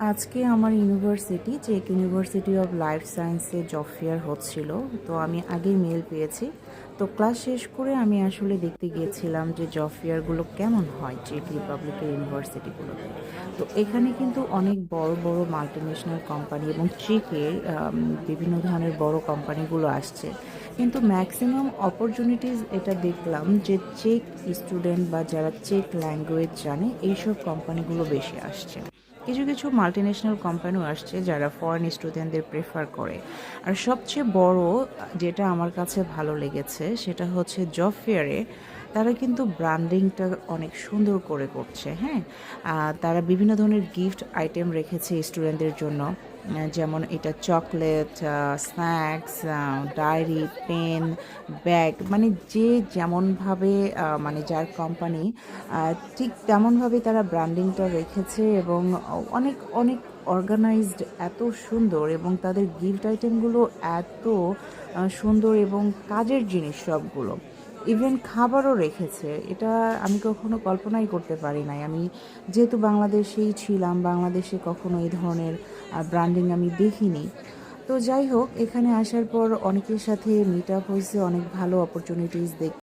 আজকে আমার ইউনিভার্সিটি চেক ইউনিভার্সিটি অফ লাইফ সায়েন্সে জব ফেয়ার হচ্ছিল। তো আমি আগেই মেল পেয়েছি। তো ক্লাস শেষ করে আমি আসলে দেখতে গিয়েছিলাম যে জব ফেয়ারগুলো কেমন হয় চেক রিপাবলিকের ইউনিভার্সিটিগুলোতে। তো এখানে কিন্তু অনেক বড় বড় মাল্টিনেশনাল কোম্পানি এবং চেকের বিভিন্ন ধরনের বড় কোম্পানিগুলো আসছে। কিন্তু ম্যাক্সিমাম অপরচুনিটিস এটা দেখলাম যে চেক স্টুডেন্ট বা যারা চেক ল্যাঙ্গুয়েজ জানে, এইসব কোম্পানিগুলো বেশি আসছে। কিছু কিছু মাল্টিনেশনাল কোম্পানিও আসছে যারা ফরেন স্টুডেন্টদের প্রেফার করে। আর সবচেয়ে বড় যেটা আমার কাছে ভালো লেগেছে সেটা হচ্ছে জব ফেয়ারে তারা কিন্তু ব্র্যান্ডিংটা অনেক সুন্দর করে করছে হ্যাঁ? তারা বিভিন্ন ধরনের গিফট আইটেম রেখেছে স্টুডেন্টদের জন্য। যেমন এটা chocolate snacks diary, pen, bag মানে যে যেমনভাবে মানে যার কোম্পানি ঠিক তেমনভাবে তারা ব্র্যান্ডিংটা রেখেছে এবং অনেক অনেক অর্গানাইজড এত সুন্দর এবং তাদের গিফট আইটেমগুলো এত সুন্দর এবং কাজের জিনিস সবগুলো। ইভেন খাবারও রেখেছে। এটা আমি কখনো কল্পনাই করতে পারি নাই। আমি যেহেতু বাংলাদেশেই ছিলাম, বাংলাদেশে কখনো এই ধরনের ব্র্যান্ডিং আমি দেখিনি। তো যাই হোক, এখানে আসার পর অনেকের সাথে মিট আপ হয়েছে, অনেক ভালো অপরচুনিটিস দেখ